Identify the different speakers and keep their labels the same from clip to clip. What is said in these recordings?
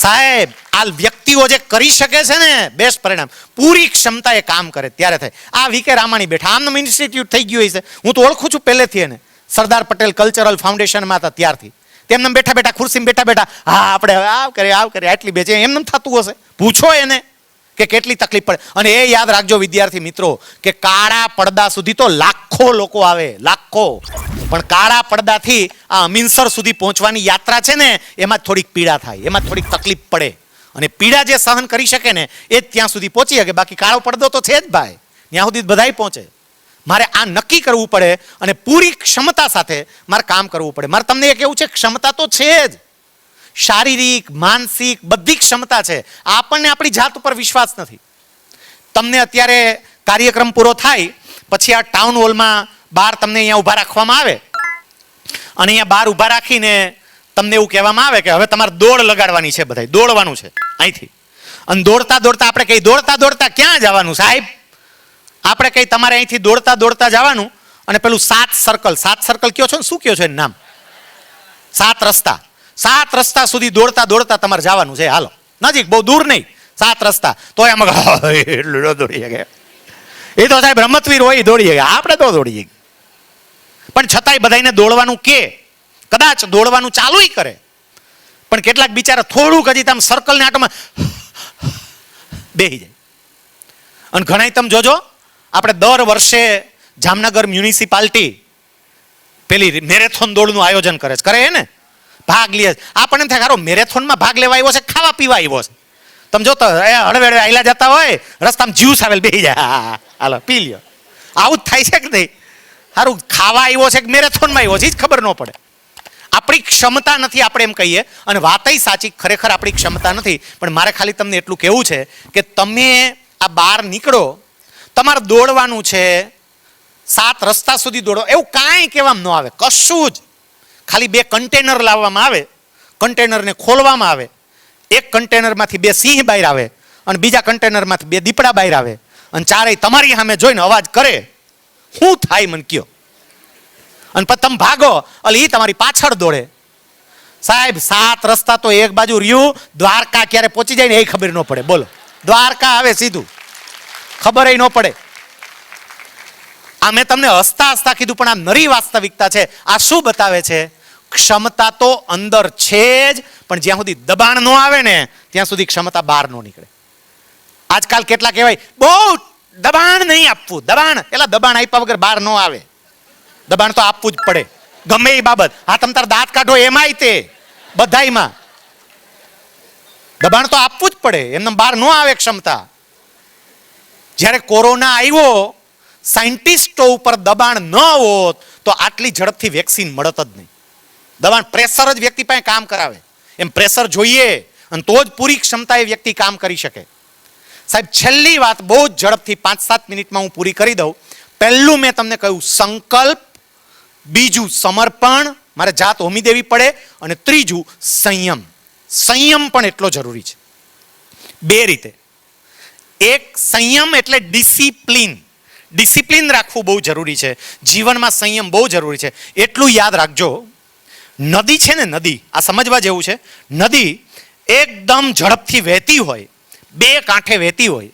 Speaker 1: સાહેબ, આ વ્યક્તિઓ જે કરી શકે છે ને, બેસ્ટ પરિણામ. પૂરી ક્ષમતા એ કામ કરે, ત્યારે થાય. આ વીકે રામાણી બેઠા આમ ઇન્સ્ટિટ્યૂટ થઈ ગયું છે. હું તો ઓળખું છું પહેલેથી એને. સરદાર પટેલ કલ્ચરલ ફાઉન્ડેશનમાં હતા ત્યારથી. તેમને બેઠા બેઠા, ખુરશીમાં બેઠા બેઠા, હા, આપણે હવે આવ કરે, આવ કરીએ આટલી બેચે એમને થતું હશે. પૂછો એને કે કેટલી તકલીફ પડે. અને એ યાદ રાખજો વિદ્યાર્થી મિત્રો, કે કાળા પડદા સુધી તો લાખો લોકો આવે, લાખો. પણ કાળા પડદાથી આ અમીનસર સુધી પહોંચવાની યાત્રા છે ને, એમાં થોડીક પીડા થાય, એમાં થોડીક તકલીફ પડે. અને પીડા જે સહન કરી શકે ને, એ જ ત્યાં સુધી પહોંચી શકે. બાકી કાળો પડદો તો છે જ ભાઈ. ત્યાં સુધી બધાય પહોંચે. મારે આ નક્કી કરવું પડે અને પૂરી ક્ષમતા સાથે મારે કામ કરવું પડે. મારે તમને એ કેવું છે, ક્ષમતા તો છે જ. શારીરિક, માનસિક બધી ક્ષમતા છે. આપણને આપણી જાત ઉપર વિશ્વાસ નથી. તમને અત્યારે કાર્યક્રમ પૂરો થાય, પછી આ ટાઉન હોલમાં બહાર તમને અહીંયા ઊભા રાખવામાં આવે? અને અહીંયા બહાર ઊભા રાખીને તમને એવું કહેવામાં આવે કે હવે તમારે દોડ લગાડવાની છે બધાય. દોડવાનું છે. અહીંથી. અને દોડતા દોડતા આપણે કઈ દોડતા દોડતા ક્યાં જવાનું, સાહેબ? આપણે કઈ તમારે અહીંથી દોડતા દોડતા જવાનું? અને પેલું સાત સર્કલ સાત સર્કલ કયો છો ને? શું કયો છો એનું નામ? સાત રસ્તા. સાત રસ્તા સુધી દોડતા દોડતા તમારે જવાનું છે. હાલો. નજીક, બહુ દૂર નહીં. સાત રસ્તા. તો એમ એટલું ન દોડી શકે એ તો સાહેબ રમતવીર હોય દોડીએ દોડી શકે આપણે તો દોડી શકે પણ છતાંય બધાને દોડવાનું કે. કદાચ દોડવાનું ચાલુય કરે. પણ કેટલાક બિચારા થોડુંક હજી તમે સર્કલને આટોમાં બેહી જાય. અને ઘણાય તમે જોજો આપણે દર વર્ષે જામનગર મ્યુનિસિપાલિટી પેલી મેરેથોન દોડનું આયોજન કરે છે. કરે ને? ભાગ લે. આપણને થાય ખારો મેરેથોનમાં ભાગ લેવા આવ્યો છે ખાવા પીવા આવ્યો છે. તમે જો તો એ હળવે હળવે આયલા જતા હોય રસ્તામાં જ્યુસ આવેલ બેહી જાય. હા, હાલો પી લ્યો. આવું જ થાય છે કે નહીં? સારું ખાવા આવ્યો છે કે મેરેથોનમાં આવ્યો છે એ જ ખબર ન પડે. આપણી ક્ષમતા નથી, આપણે એમ કહીએ. અને વાતય સાચી, ખરેખર આપણી ક્ષમતા નથી. પણ મારે ખાલી તમને એટલું કહેવું છે કે તમે આ બહાર નીકળો, તમારે દોડવાનું છે, સાત રસ્તા સુધી દોડો, એવું કાંઈ કહેવામાં ન આવે, કશું જ. ખાલી બે કન્ટેનર લાવવામાં આવે, કન્ટેનરને ખોલવામાં આવે. એક કન્ટેનરમાંથી બે સિંહ બહાર આવે, અને બીજા કન્ટેનરમાંથી બે દીપડા બહાર આવે. અને ચારેય તમારી સામે જોઈને અવાજ કરે. શું થાય મને કયો? અને પછી તમે ભાગો એટલે એ તમારી પાછળ દોડે. સાહેબ, સાત રસ્તા તો એક બાજુ રહ્યું, દ્વારકા ક્યારે પહોંચી જાય ને એ ખબર ન પડે. બોલો. દ્વારકા આવે સીધું. ખબર ન પડે. આ મેં તમને હસતા હસતા કીધું, પણ આ નરી વાસ્તવિકતા છે. આ શું બતાવે છે? ક્ષમતા તો અંદર છે જ, પણ જ્યાં સુધી દબાણ ન આવે ને, ત્યાં સુધી ક્ષમતા બહાર ન નીકળે. આજકાલ કેટલા કહેવાય? બહુ દબાણ નહીં આપવું, દબાણ. એટલે દબાણ આપ્યા વગર બહાર ન આવે. દબાણ તો આપવું જ પડે. ગમે એ બાબત. હા, તમ તાર દાંત કાઢો એમાંય તે. બધાયમાં. દબાણ તો આપવું જ પડે. એમને બહાર ન આવે ક્ષમતા. જ્યારે કોરોના આવ્યો, સાયન્ટિસ્ટો ઉપર દબાણ ન હોત, તો આટલી ઝડપથી વેક્સિન મળત જ નહીં. દબાણ પ્રેશર જ વ્યક્તિ પાસે કામ કરાવે. એમ પ્રેશર જોઈએ, અને તો જ પૂરી ક્ષમતા એ વ્યક્તિ કામ કરી શકે. સાહેબ, છેલ્લી વાત બહુ જ ઝડપથી પાંચ સાત મિનિટમાં હું પૂરી કરી દઉં. પહેલું મેં તમને કહ્યું, સંકલ્પ, બીજું સમર્પણ, મારે જાત હોમી દેવી પડે, અને ત્રીજું સંયમ. સંયમ પણ એટલો જરૂરી છે. બે રીતે. એક, સંયમ એટલે ડિસિપ્લિન. ડિસિપ્લિન રાખવું બહુ જરૂરી છે. જીવનમાં સંયમ બહુ જરૂરી છે. એટલું યાદ રાખજો. નદી છે ને નદી, આ સમજવા જેવું છે. નદી એકદમ ઝડપથી વહેતી હોય બે કાંઠે વહેતી હોય,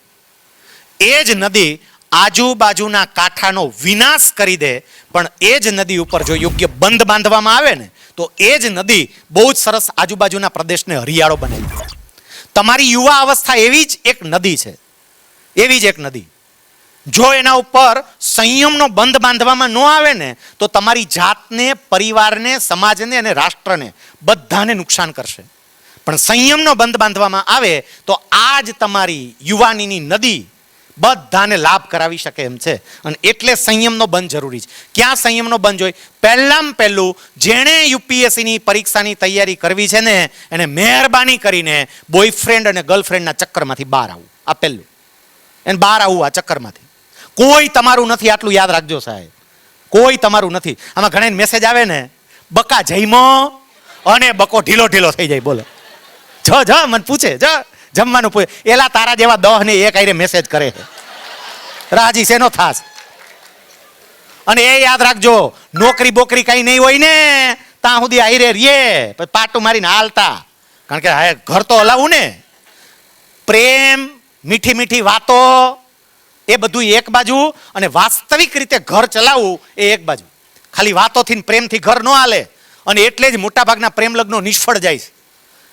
Speaker 1: એ જ નદી આજુબાજુના કાંઠાનો વિનાશ કરી દે, પણ એ જ નદી ઉપર જો યોગ્ય બંધ બાંધવામાં આવે ને, તો એ જ નદી બહુ જ સરસ આજુબાજુના પ્રદેશને હરિયાળો બનાવી તમારી યુવા અવસ્થા એવી જ એક નદી છે, એવી જ એક નદી. જો એના ઉપર સંયમનો બંધ બાંધવામાં ન આવે ને, તો તમારી જાતને, પરિવારને, સમાજને અને રાષ્ટ્રને બધાને નુકસાન કરશે. પણ સંયમનો બંધ બાંધવામાં આવે તો આ જ તમારી યુવાનીની નદી બધાને લાભ કરાવી શકે એમ છે. અને એટલે સંયમનો બંધ જરૂરી છે. ક્યાં સંયમનો બંધ હોય? પહેલામાં પહેલું જેણે યુપીએસસીની પરીક્ષાની તૈયારી કરવી છે ને, એને મહેરબાની કરીને બોયફ્રેન્ડ અને ગર્લફ્રેન્ડના ચક્કરમાંથી બહાર આવું. આ પહેલું. એને બહાર આવું આ ચક્કરમાંથી. કોઈ તમારું નથી, આટલું યાદ રાખજો સાહેબ. કોઈ તમારું નથી. આમાં ઘણા મેસેજ આવે ને, બકા જઈમો અને બકો ઢીલો ઢીલો થઈ જાય, બોલો. જ, મને પૂછે, જ. જમવાનું પૂછે એલા તારા જેવા દહ ને એક આઈને મેસેજ કરે છે. રાજી શેનો થાસ અને એ યાદ રાખજો, નોકરી બોકરી કઈ નહીં હોય ને, ત્યાં સુધી આઈરે રીએ પછી પાટું મારીને હાલતા. કારણ કે હા ઘર તો હલાવું ને. પ્રેમ, મીઠી મીઠી વાતો, એ બધું એક બાજુ, અને વાસ્તવિક રીતે ઘર ચલાવવું એ એક બાજુ. ખાલી વાતોથી પ્રેમથી ઘર ન હાલે, અને એટલે જ મોટાભાગના પ્રેમ લગ્નો નિષ્ફળ જાય છે.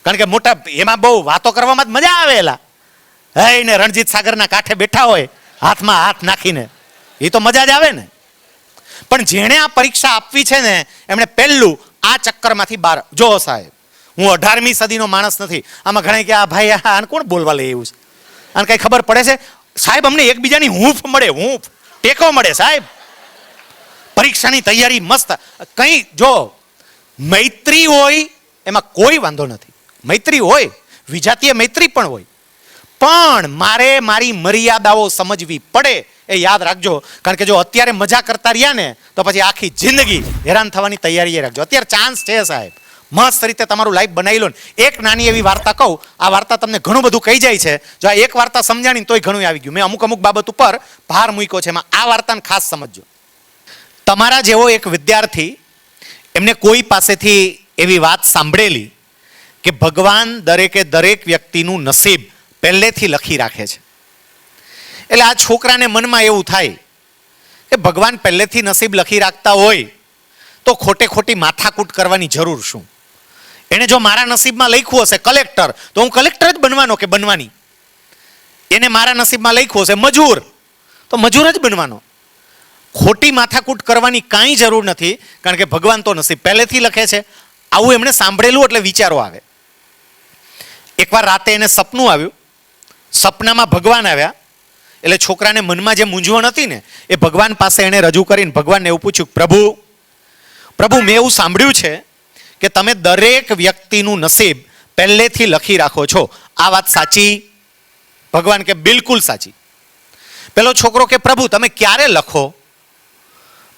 Speaker 1: કારણ કે મોટા એમાં બહુ વાતો કરવામાં જ મજા આવેલા હે ને રણજીત સાગરના કાંઠે બેઠા હોય, હાથમાં હાથ નાખીને. એ તો મજા જ આવે ને. પણ જેણે આ પરીક્ષા આપવી છે ને, એમણે પહેલું આ ચક્કરમાંથી બહાર જો સાહેબ, હું અઢારમી સદીનો માણસ નથી. આમાં ઘણા કે, આ ભાઈ આને કોણ બોલવા લે એવું છે? આને કંઈ ખબર પડે છે? સાહેબ, અમને એકબીજાની હૂંફ મળે, હૂંફ. ટેકો મળે, સાહેબ. પરીક્ષાની તૈયારી મસ્ત. કંઈ જો મૈત્રી હોય, એમાં કોઈ વાંધો નથી. મૈત્રી હોય, વિજાતીય મૈત્રી પણ હોય. પણ મારે મારી મર્યાદાઓ સમજવી પડે એ યાદ રાખજો. કારણ કે જો અત્યારે મજા કરતા રહ્યા ને, તો પછી આખી જિંદગી હેરાન થવાની તૈયારી રાખજો. અત્યારે ચાન્સ છે સાહેબ. મસ્ત રીતે તમારું લાઈફ બનાવી લો ને. એક નાની એવી વાર્તા કહું. આ વાર્તા તમને ઘણું બધું કહી જાય છે. જો આ એક વાર્તા સમજાણી તોય ઘણું આવી ગયું. મેં અમુક અમુક બાબત ઉપર ભાર મૂક્યો છે. એમાં આ વાર્તાને ખાસ સમજજો. તમારા જેવો એક વિદ્યાર્થી એમને કોઈ પાસેથી એવી વાત સાંભળેલી કે ભગવાન દરેકે દરેક વ્યક્તિનું નસીબ પહેલેથી લખી રાખે છે. એટલે આ છોકરાને મનમાં એવું થાય કે ભગવાન પહેલેથી નસીબ લખી રાખતા હોય તો ખોટે ખોટી માથાકૂટ કરવાની જરૂર શું? એણે જો મારા નસીબમાં લખ્યું હશે કલેક્ટર, તો હું કલેક્ટર જ બનવાનો કે બનવાની? એને મારા નસીબમાં લખ્યું હશે મજૂર, તો મજૂર જ બનવાનો. ખોટી માથાકૂટ કરવાની કાંઈ જરૂર નથી, કારણ કે ભગવાન તો નસીબ પહેલેથી લખે છે. આવું એમણે સાંભળેલું એટલે વિચારો આવે. એકવાર રાતે એને સપનું આવ્યું. સપનામાં ભગવાન આવ્યા. એટલે છોકરાને મનમાં જે મૂંઝવણ હતી ને, એ ભગવાન પાસે એણે રજૂ કરીને ભગવાનને એવું પૂછ્યું, પ્રભુ પ્રભુ, મેં એવું સાંભળ્યું છે કે તમે દરેક વ્યક્તિનું નસીબ પહેલેથી લખી રાખો છો. આ વાત સાચી? ભગવાન કે, બિલકુલ સાચી. પેલો છોકરો કે, પ્રભુ, તમે ક્યારે લખો?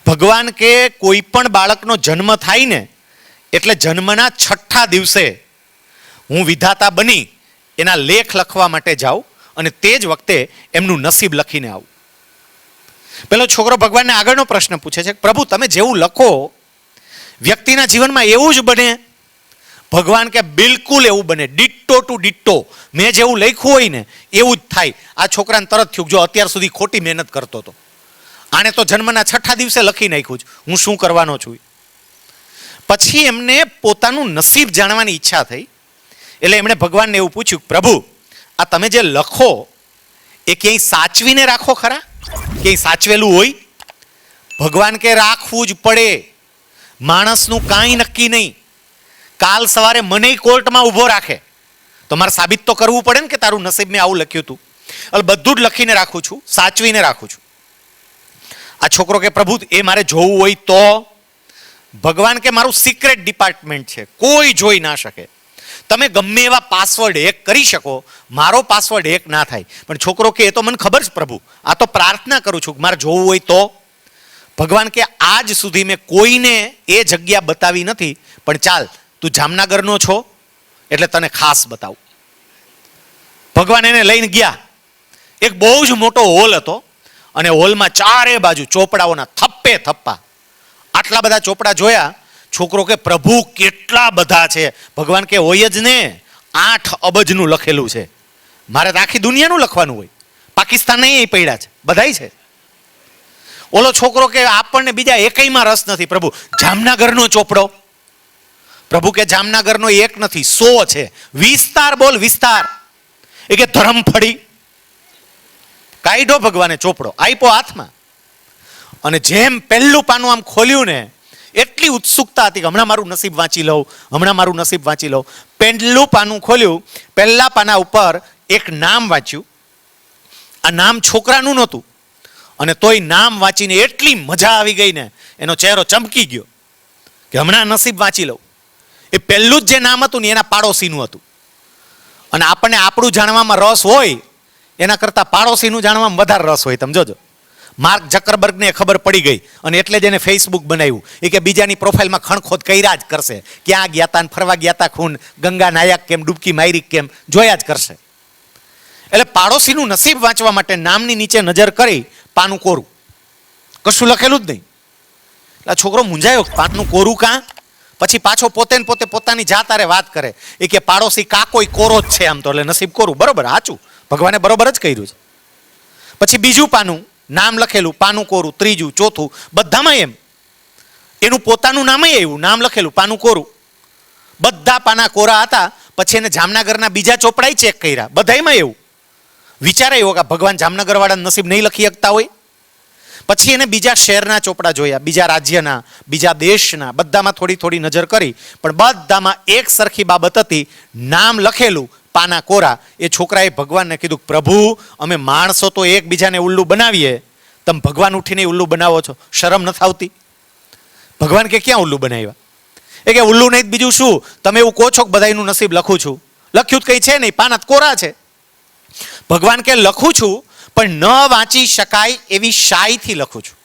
Speaker 1: ભગવાન કે, કોઈ પણ બાળકનો જન્મ થાય ને, એટલે જન્મના છઠ્ઠા દિવસે હું વિધાતા બની એના લેખ લખવા માટે જાઉં અને તે જ વખતે એમનું નસીબ લખીને આવું. પેલો છોકરો ભગવાનને આગળનો પ્રશ્ન પૂછે છે પ્રભુ, તમે જેવું લખો, વ્યક્તિના જીવનમાં એવું જ બને. ભગવાન કે બિલકુલ એવું બને. Ditto to ditto. મેં જેવું લખ્યું હોય ને, એવું જ થાય. આ છોકરાને તરત થયું જો અત્યાર સુધી ખોટી મહેનત કરતો હતો. આણે તો જન્મના છઠ્ઠા દિવસે લખી નાખ્યું છે. હું શું કરવાનો છું? પછી એમને પોતાનું નસીબ જાણવાની ઈચ્છા થઈ. એટલે એમણે ભગવાનને એવું પૂછ્યું, પ્રભુ, આ તમે જે લખો, એ ક્યાંય સાચવીને રાખો ખરા? ક્યાંય સાચવેલું હોય? ભગવાન કે રાખવું જ પડે. માણસનું કાંઈ નક્કી નહીં. કાલ સવારે મને કોર્ટમાં ઊભો રાખે. તો મારે સાબિત તો કરવું પડે ને કે તારું નસીબ મેં આવું લખ્યું હતું એટલે બધું જ લખીને રાખું છું, સાચવીને રાખું છું. આ છોકરો કે, પ્રભુ, એ મારે જોવું હોય તો? ભગવાન કે મારું સિક્રેટ ડિપાર્ટમેન્ટ છે. કોઈ જોઈ ના શકે. તમે ગમે એવા પાસવર્ડ હેક કરી શકો, મારો પાસવર્ડ હેક ના થાય. પણ છોકરો કે, એ તો મને ખબર છે પ્રભુ, આ તો પ્રાર્થના કરું છું મારે જોવું હોય તો. ભગવાન કે, આજ સુધી મેં કોઈને એ જગ્યા બતાવી નથી, પણ ચાલ, તું જામનગરનો છો, એટલે તને ખાસ બતાવું. ભગવાન એને લઈને ગયા. એક બહુ જ મોટો હોલ હતો, અને હોલમાં ચારે બાજુ ચોપડાઓના થપ્પે થપ્પા. આટલા બધા ચોપડા જોયા છોકરો કે, પ્રભુ, કેટલા બધા છે? ભગવાન કે, હોય જ ને. આઠ અબજનું લખેલું છે. મારે તો આખી દુનિયાનું લખવાનું હોય. પાકિસ્તાન નહીં પડ્યા છે. બધાય છે. ઓલો છોકરો કે, આપણને બીજા એકયમાં રસ નથી. પ્રભુ, જામનગરનો ચોપડો. પ્રભુ કે, જામનગરનો એક નથી, સો છે. વિસ્તાર બોલ, વિસ્તાર. એ કે, ધરમફળી. કાઢ્યો ભગવાને ચોપડો. આપ્યો હાથમાં. અને જેમ પહેલું પાનું આમ ખોલ્યું ને એટલી ઉત્સુકતા હતી કે હમણાં મારું નસીબ વાંચી લઉં, હમણાં મારું નસીબ વાંચી લઉં. પહેલું પાનું ખોલ્યું પહેલા પાના ઉપર એક નામ વાંચ્યું. આ નામ છોકરાનું નહોતું. અને તોય નામ વાંચીને એટલી મજા આવી ગઈ ને, એનો ચહેરો ચમકી ગયો કે હમણાં નસીબ વાંચી લઉં. એ પહેલું જ જે નામ હતું ને, એના પાડોશીનું હતું. અને આપણને આપણું જાણવામાં રસ હોય, એના કરતાં પાડોશીનું જાણવામાં વધારે રસ હોય, તમે જોજો. માર્ક જકરબર્ગને ખબર પડી ગઈ અને એટલે જ એને ફેસબુક બનાવ્યું. એ કે બીજાની પ્રોફાઇલમાં ખણખોદ કર્યા જ કરશે. ક્યાં ગયા તા ફરવા ગયા તા ખૂન, ગંગા નાયક કેમ, ડૂબકી મારી કેમ, જોયા જ કરશે. એટલે પાડોશીનું નસીબ વાંચવા માટે નામની નીચે નજર કરી પાનું કોરું. કશું લખેલું જ નહીં. એટલે છોકરો મૂંઝાયો પાનું કોરું કાં? પછી પાછો પોતે પોતે પોતાની જાત હારે વાત કરે. એ કે પાડોશી કાકોય કોરો જ છે આમ તો. એટલે નસીબ કોરું. બરોબર, સાચું. ભગવાને બરોબર જ કર્યું છે. પછી બીજું પાનું નામ લખેલું, પાનું કોરું, ત્રીજું, ચોથું, બધામાં એમ. એનું પોતાનું નામ એવું નામ લખેલું, પાનું કોરું. બધા પાના કોરા હતા, પછી એને જામનગરના બીજા ચોપડાય ચેક કર્યા. બધામાં એવું. વિચારે એવો કે ભગવાન જામનગરવાળા નસીબ નહીં લખી શકતા હોય. પછી એને બીજા શહેરના ચોપડા જોયા, બીજા રાજ્યના, બીજા દેશના, બધામાં થોડી થોડી નજર કરી. પણ બધામાં એક સરખી બાબત હતી, નામ લખેલું પાના કોરા, એ છોકરાએ ભગવાનને કીધું, પ્રભુ, અમે માણસો તો એકબીજાને ઉલ્લુ બનાવીએ. તમે ભગવાન ઉઠીને ઉલ્લું બનાવો છો. શરમ નથી આવતી? ભગવાન કે, ક્યાં ઉલ્લું બનાવ્યા? એ કે, ઉલ્લું નહીં, બીજું શું? તમે એવું કહો છો કે બધાયનું નસીબ લખું છું. લખ્યું જ કંઈ છે નહીં, પાના કોરા છે. ભગવાન કે, લખું છું, પણ ન વાંચી શકાય એવી શાહીથી લખું છું.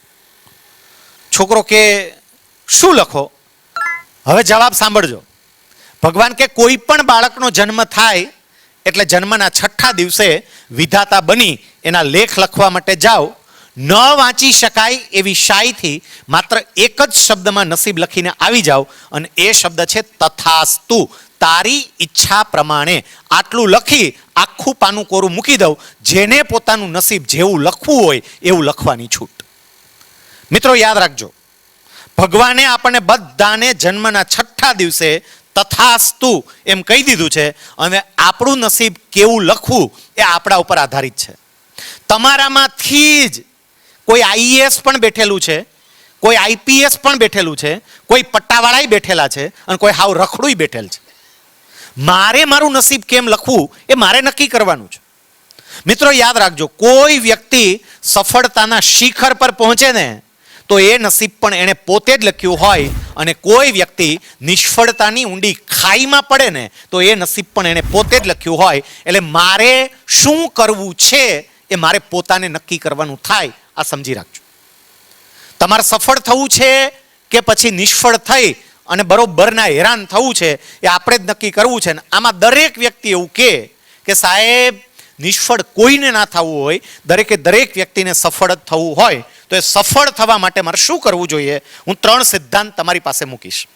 Speaker 1: છોકરો કે, શું લખો? હવે જવાબ સાંભળજો. ભગવાન કે, કોઈ પણ બાળકનો જન્મ થાય એટલે જન્મના છઠ્ઠા દિવસે વિધાતા બની, એના લેખ લખવા માટે જાઓ. ન વાંચી શકાય એવી શાયથી માત્ર એક જ શબ્દમાં નસીબ લખીને આવી જાઓ અને એ શબ્દ છે તથાસ્તુ. તારી ઈચ્છા પ્રમાણે આટલું લખી આખું પાનું કોરું મૂકી દઉં. જેને પોતાનું નસીબ જેવું લખવું હોય એવું લખવાની છૂટ. મિત્રો યાદ રાખજો, ભગવાને આપણને બધાને જન્મના છઠ્ઠા દિવસે તથાસ્તુ એમ કહી દીધું છે અને આપણું નસીબ કેવું લખવું એ આપણા ઉપર આધારિત છે. તમારામાંથી જ કોઈ આઈએએસ પણ બેઠેલું છે, કોઈ આઈપીએસ પણ બેઠેલું છે, કોઈ પટ્ટાવાળાય બેઠેલા છે અને કોઈ હાવ રખડુંય બેઠેલ છે. મારે મારું નસીબ કેમ લખવું એ મારે નક્કી કરવાનું છે. મિત્રો યાદ રાખજો, કોઈ વ્યક્તિ સફળતાના શિખર પર પહોંચે ને તો એ નસીબ પણ એણે પોતે જ લખ્યું હોય અને કોઈ વ્યક્તિ નિષ્ફળતાની ઊંડી ખાઈમાં પડે ને, તો એ નસીબ પણ એણે પોતે જ લખ્યું હોય. એટલે મારે શું કરવું છે એ મારે પોતાને નક્કી કરવાનું થાય. આ સમજી રાખજો. તમારે સફળ થવું છે કે પછી નિષ્ફળ થઈ અને બરોબરના હેરાન થવું છે એ આપણે જ નક્કી કરવું છે ને? આમાં દરેક વ્યક્તિ એવું કહે કે સાહેબ, નિષ્ફળ કોઈને ના થવું હોય, દરેકે દરેક વ્યક્તિને સફળ જ થવું હોય. તો એ સફળ થવા માટે મારે શું કરવું જોઈએ? હું ત્રણ સિદ્ધાંત તમારી પાસે મૂકીશ.